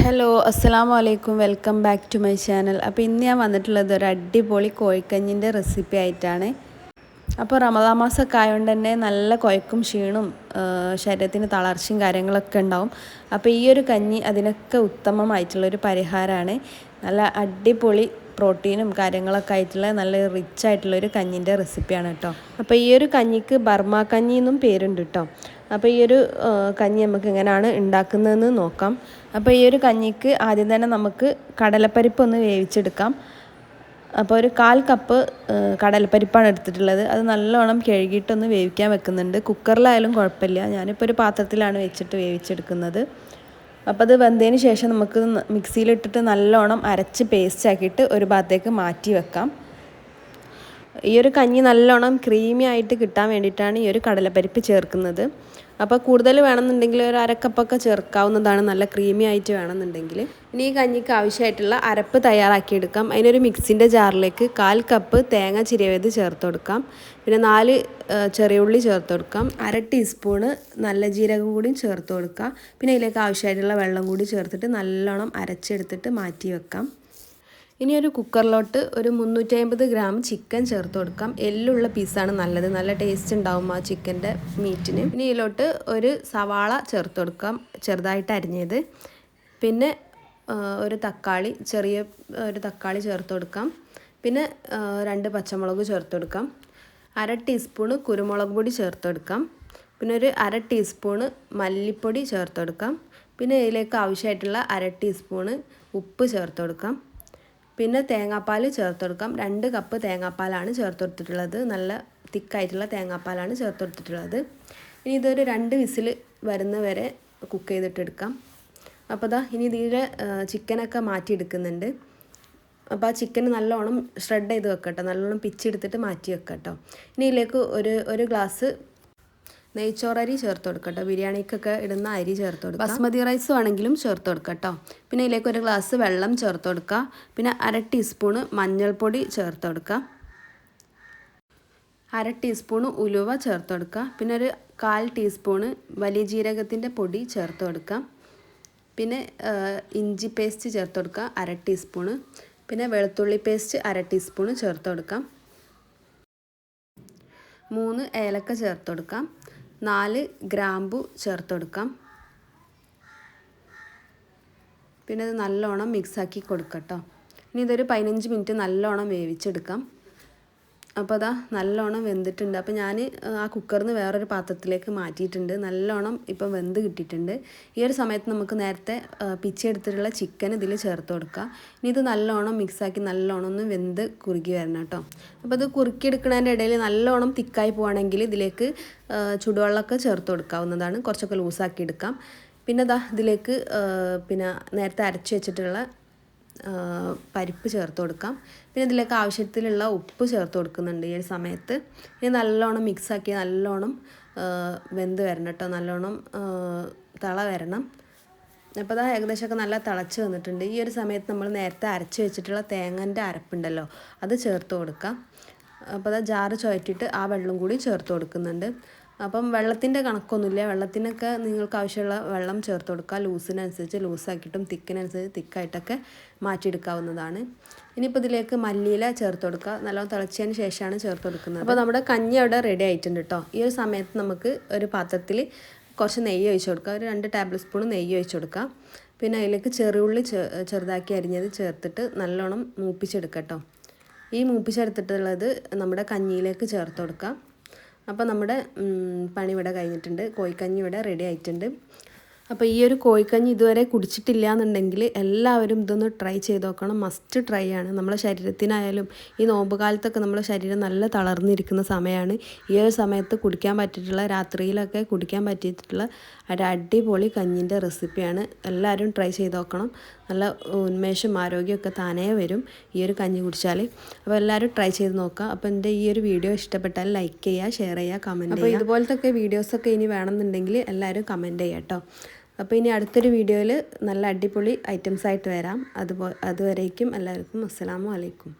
Hello അസ്സലാമു അലൈക്കും welcome back to my channel അപ്പോൾ ഇന്ന് ഞാൻ വന്നിട്ടുള്ളത് ഒരു അടിപൊളി കോഴിക്കഞ്ഞിന്റെ റെസിപ്പി ആയിട്ടാണ്. അപ്പോൾ റമദാ മാസമൊക്കെ ആയതുകൊണ്ട് തന്നെ നല്ല കുഴക്കും ക്ഷീണും ശരീരത്തിന് തളർച്ചയും കാര്യങ്ങളൊക്കെ ഉണ്ടാവും. അപ്പോൾ ഈ ഒരു കഞ്ഞി അതിനൊക്കെ ഉത്തമമായിട്ടുള്ളൊരു പരിഹാരമാണ്. നല്ല അടിപൊളി പ്രോട്ടീനും കാര്യങ്ങളൊക്കെ ആയിട്ടുള്ള നല്ല റിച്ച് ആയിട്ടുള്ള ഒരു കഞ്ഞിന്റെ റെസിപ്പിയാണ് കേട്ടോ. അപ്പോൾ ഈ ഒരു കഞ്ഞിക്ക് ബർമ കഞ്ഞി എന്നും പേരുണ്ട് കേട്ടോ. അപ്പോൾ ഈ ഒരു കഞ്ഞി നമുക്ക് എങ്ങനെയാണ് ഉണ്ടാക്കുന്നതെന്ന് നോക്കാം. അപ്പോൾ ഈ ഒരു കഞ്ഞിക്ക് ആദ്യം തന്നെ നമുക്ക് കടലപ്പരിപ്പ് ഒന്ന് വേവിച്ചെടുക്കാം. അപ്പോൾ ഒരു കാൽ കപ്പ് കടലപ്പരിപ്പാണ് എടുത്തിട്ടുള്ളത്. അത് നല്ലോണം കഴുകിയിട്ടൊന്ന് വേവിക്കാൻ വെക്കുന്നുണ്ട്. കുക്കറിലായാലും കുഴപ്പമില്ല. ഞാനിപ്പോൾ ഒരു പാത്രത്തിലാണ് വെച്ചിട്ട് വേവിച്ചെടുക്കുന്നത്. അപ്പോൾ അത് വെന്തതിന് ശേഷം നമുക്ക് മിക്സിയിലിട്ടിട്ട് നല്ലോണം അരച്ച് പേസ്റ്റ് ആക്കിയിട്ട് ഒരു ഭാഗത്തേക്ക് മാറ്റി വെക്കാം. ഈ ഒരു കഞ്ഞി നല്ലോണം ക്രീമി ആയിട്ട് കിട്ടാൻ വേണ്ടിയിട്ടാണ് ഈ ഒരു കടലപ്പരിപ്പ് ചേർക്കുന്നത്. അപ്പോൾ കൂടുതൽ വേണമെന്നുണ്ടെങ്കിൽ ഒരു അരക്കപ്പൊക്കെ ചേർക്കാവുന്നതാണ് നല്ല ക്രീമി ആയിട്ട് വേണമെന്നുണ്ടെങ്കിൽ. ഇനി ഈ കഞ്ഞിക്ക് ആവശ്യമായിട്ടുള്ള അരപ്പ് തയ്യാറാക്കിയെടുക്കാം. അതിനൊരു മിക്സിന്റെ ജാറിലേക്ക് കാൽ കപ്പ് തേങ്ങ ചിരവിയത് ചേർത്ത് കൊടുക്കാം. പിന്നെ നാല് ചെറിയ ഉള്ളി ചേർത്ത് കൊടുക്കാം. അര ടീസ്പൂണ് നല്ല ജീരകം കൂടി ചേർത്ത് കൊടുക്കാം. പിന്നെ ഇതിലേക്ക് ആവശ്യമായിട്ടുള്ള വെള്ളം കൂടി ചേർത്തിട്ട് നല്ലോണം അരച്ചെടുത്തിട്ട് മാറ്റി വെക്കാം. ഇനി ഒരു കുക്കറിലോട്ട് ഒരു മുന്നൂറ്റി അമ്പത് ഗ്രാം ചിക്കൻ ചേർത്ത് കൊടുക്കാം. എല്ലുള്ള പീസാണ് നല്ലത്. നല്ല ടേസ്റ്റ് ഉണ്ടാവും ആ ചിക്കന്റെ മീറ്റിന് ഇനി ഇതിലോട്ട് ഒരു സവാള ചേർത്ത് കൊടുക്കാം. ചെറുതായിട്ട് അരിഞ്ഞത്. പിന്നെ ഒരു തക്കാളി ചെറിയ ഒരു തക്കാളി ചേർത്ത് കൊടുക്കാം. പിന്നെ രണ്ട് പച്ചമുളക് ചേർത്ത് കൊടുക്കാം. അര ടീസ്പൂണ് കുരുമുളക് പൊടി ചേർത്ത് കൊടുക്കാം. പിന്നെ ഒരു അര ടീസ്പൂണ് മല്ലിപ്പൊടി ചേർത്ത് കൊടുക്കാം. പിന്നെ ഇതിലേക്ക് ആവശ്യമായിട്ടുള്ള അര ടീസ്പൂണ് ഉപ്പ് ചേർത്ത് കൊടുക്കാം. പിന്നെ തേങ്ങാപ്പാൽ ചേർത്ത് കൊടുക്കാം രണ്ട് കപ്പ് തേങ്ങാപ്പാലാണ് ചേർത്ത് കൊടുത്തിട്ടുള്ളത് നല്ല തിക്കായിട്ടുള്ള തേങ്ങാപ്പാലാണ് ചേർത്ത് കൊടുത്തിട്ടുള്ളത് ഇനി ഇതൊരു രണ്ട് വിസിൽ വരുന്ന വരെ കുക്ക് ചെയ്തിട്ടെടുക്കാം. അപ്പോൾ ദാ ഇനി ഇതിന്റെ ചിക്കനൊക്കെ മാറ്റിയെടുക്കുന്നുണ്ട്. അപ്പോൾ ആ ചിക്കൻ നല്ലോണം ഷ്രെഡ് ചെയ്ത് വെക്കട്ടോ. നല്ലോണം പിച്ചെടുത്തിട്ട് മാറ്റി വെക്കട്ടോ. ഇനി ഇതിലേക്ക് ഒരു ഒരു ഗ്ലാസ് നെയ്ച്ചോറരി ചേർത്ത് കൊടുക്കട്ടോ. ബിരിയാണിക്കൊക്കെ ഇടുന്ന അരി ചേർത്ത് കൊടുക്കുക ബസ്മതി റൈസ് വേണമെങ്കിലും ചേർത്ത് കൊടുക്കട്ടോ. പിന്നെ ഇതിലേക്ക് ഒരു ഗ്ലാസ് വെള്ളം ചേർത്ത് കൊടുക്കുക പിന്നെ അര ടീസ്പൂണ് മഞ്ഞൾപ്പൊടി ചേർത്ത് കൊടുക്കുക അര ടീസ്പൂണ് ഉലുവ ചേർത്ത് കൊടുക്കുക പിന്നെ ഒരു കാൽ ടീസ്പൂണ് വലിയ ജീരകത്തിന്റെ പൊടി ചേർത്ത് കൊടുക്കുക പിന്നെ ഇഞ്ചി പേസ്റ്റ് ചേർത്ത് കൊടുക്കുക അര ടീസ്പൂണ് പിന്നെ വെളുത്തുള്ളി പേസ്റ്റ് അര ടീസ്പൂണ് ചേർത്ത് കൊടുക്കാം. മൂന്ന് ഏലക്ക ചേർത്ത് കൊടുക്കാം. നാല് ഗ്രാമ്പു ചേർത്ത് കൊടുക്കാം പിന്നെ ഇത് നല്ലോണം മിക്സാക്കി കൊടുക്കട്ടോ. ഇനി ഇതൊരു പതിനഞ്ച് മിനിറ്റ് നല്ലോണം വേവിച്ചെടുക്കാം. അപ്പോൾ അതാ നല്ലോണം വെന്തിട്ടുണ്ട്. അപ്പോൾ ഞാൻ ആ കുക്കറിൽ നിന്ന് വേറൊരു പാത്രത്തിലേക്ക് മാറ്റിയിട്ടുണ്ട്. നല്ലോണം ഇപ്പം വെന്ത് കിട്ടിയിട്ടുണ്ട്. ഈ ഒരു സമയത്ത് നമുക്ക് നേരത്തെ പിച്ചെടുത്തിട്ടുള്ള ചിക്കൻ ഇതിൽ ചേർത്ത് കൊടുക്കുക ഇനി ഇത് നല്ലോണം മിക്സാക്കി നല്ലോണം ഒന്ന് വെന്ത് കുറുകി വരണം കേട്ടോ. അപ്പോൾ ഇത് കുറുക്കിയെടുക്കുന്നതിന്റെ ഇടയിൽ നല്ലോണം തിക്കായി പോവുകയാണെങ്കിൽ ഇതിലേക്ക് ചുടുവെള്ളമൊക്കെ ചേർത്ത് കൊടുക്കാവുന്നതാണ്. കുറച്ചൊക്കെ ലൂസാക്കി എടുക്കാം. പിന്നെ ദാ ഇതിലേക്ക് പിന്നെ നേരത്തെ അരച്ച് വെച്ചിട്ടുള്ള പരിപ്പ് ചേർത്ത് കൊടുക്കാം. പിന്നെ ഇതിലേക്ക് ആവശ്യത്തിലുള്ള ഉപ്പ് ചേർത്ത് കൊടുക്കുന്നുണ്ട് ഈ ഒരു സമയത്ത്. ഇനി നല്ലോണം മിക്സാക്കി നല്ലോണം വെന്ത് വരണം കേട്ടോ. നല്ലോണം തിള വരണം. അപ്പോൾ അതാ ഏകദേശമൊക്കെ നല്ല തിളച്ച് വന്നിട്ടുണ്ട്. ഈ ഒരു സമയത്ത് നമ്മൾ നേരത്തെ അരച്ച് വെച്ചിട്ടുള്ള തേങ്ങന്റെ അരപ്പുണ്ടല്ലോ അത് ചേർത്ത് കൊടുക്കാം. അപ്പോൾ അതാ ജാറ് ചുഴറ്റിയിട്ട് ആ വെള്ളം കൂടി ചേർത്ത് കൊടുക്കുന്നുണ്ട്. അപ്പം വെള്ളത്തിന്റെ കണക്കൊന്നുമില്ല. വെള്ളത്തിനൊക്കെ നിങ്ങൾക്ക് ആവശ്യമുള്ള വെള്ളം ചേർത്ത് കൊടുക്കുക. ലൂസിനനുസരിച്ച് ലൂസാക്കിയിട്ടും തിക്കിനനുസരിച്ച് തിക്കായിട്ടൊക്കെ മാറ്റിയെടുക്കാവുന്നതാണ്. ഇനിയിപ്പോൾ ഇതിലേക്ക് മല്ലിയില ചേർത്ത് കൊടുക്കുക. നല്ലോണം തിളച്ചതിന് ശേഷമാണ് ചേർത്ത് കൊടുക്കുന്നത്. അപ്പോൾ നമ്മുടെ കഞ്ഞി അവിടെ റെഡി ആയിട്ടുണ്ട് കേട്ടോ. ഈ ഒരു സമയത്ത് നമുക്ക് ഒരു പാത്രത്തിൽ കുറച്ച് നെയ്യ് ഒഴിച്ച് കൊടുക്കുക. ഒരു രണ്ട് ടേബിൾ സ്പൂൺ നെയ്യ് ഒഴിച്ച് കൊടുക്കുക. പിന്നെ അതിലേക്ക് ചെറുള്ളി ചെറുതാക്കി അരിഞ്ഞത് ചേർത്തിട്ട് നല്ലോണം മൂപ്പിച്ചെടുക്കുക കേട്ടോ. ഈ മൂപ്പിച്ചെടുത്തിട്ടുള്ളത് നമ്മുടെ കഞ്ഞിയിലേക്ക് ചേർത്ത് കൊടുക്കാം അപ്പോൾ നമ്മുടെ പണി ഇവിടെ കഴിഞ്ഞിട്ടുണ്ട്. കോഴിക്കഞ്ഞി ഇവിടെ റെഡി ആയിട്ടുണ്ട്. അപ്പോൾ ഈ ഒരു കോഴിക്കഞ്ഞി ഇതുവരെ കുടിച്ചിട്ടില്ല എന്നുണ്ടെങ്കിൽ എല്ലാവരും ഇതൊന്ന് ട്രൈ ചെയ്ത് നോക്കണം. മസ്റ്റ് ട്രൈ ആണ്. നമ്മളെ ശരീരത്തിനായാലും ഈ നോമ്പ് കാലത്തൊക്കെ നമ്മുടെ ശരീരം നല്ല തളർന്നിരിക്കുന്ന സമയമാണ് ഈ ഒരു സമയത്ത് കുടിക്കാൻ പറ്റിയിട്ടുള്ള രാത്രിയിലൊക്കെ കുടിക്കാൻ പറ്റിയിട്ടുള്ള ഒരു അടിപൊളി കഞ്ഞിന്റെ റെസിപ്പിയാണ് എല്ലാവരും ട്രൈ ചെയ്ത് നോക്കണം. നല്ല ഉന്മേഷം ആരോഗ്യമൊക്കെ താനേ വരും ഈ ഒരു കഞ്ഞി കുടിച്ചാൽ അപ്പോൾ എല്ലാവരും ട്രൈ ചെയ്ത് നോക്കുക. അപ്പോൾ എന്റെ ഈ ഒരു വീഡിയോ ഇഷ്ടപ്പെട്ടാൽ ലൈക്ക് ചെയ്യുക ഷെയർ ചെയ്യുക കമന്റ് ചെയ്യുക. അപ്പോൾ ഇതുപോലത്തെ ഒക്കെ വീഡിയോസൊക്കെ ഇനി വേണമെന്നുണ്ടെങ്കിൽ എല്ലാവരും കമന്റ് ചെയ്യാം കേട്ടോ അപ്പോൾ ഇനി അടുത്തൊരു വീഡിയോയിൽ നല്ല അടിപൊളി ഐറ്റംസ് ആയിട്ട് വരാം. അതുപോ അതുവരേക്കും എല്ലാവർക്കും അസ്സലാമു അലൈക്കും.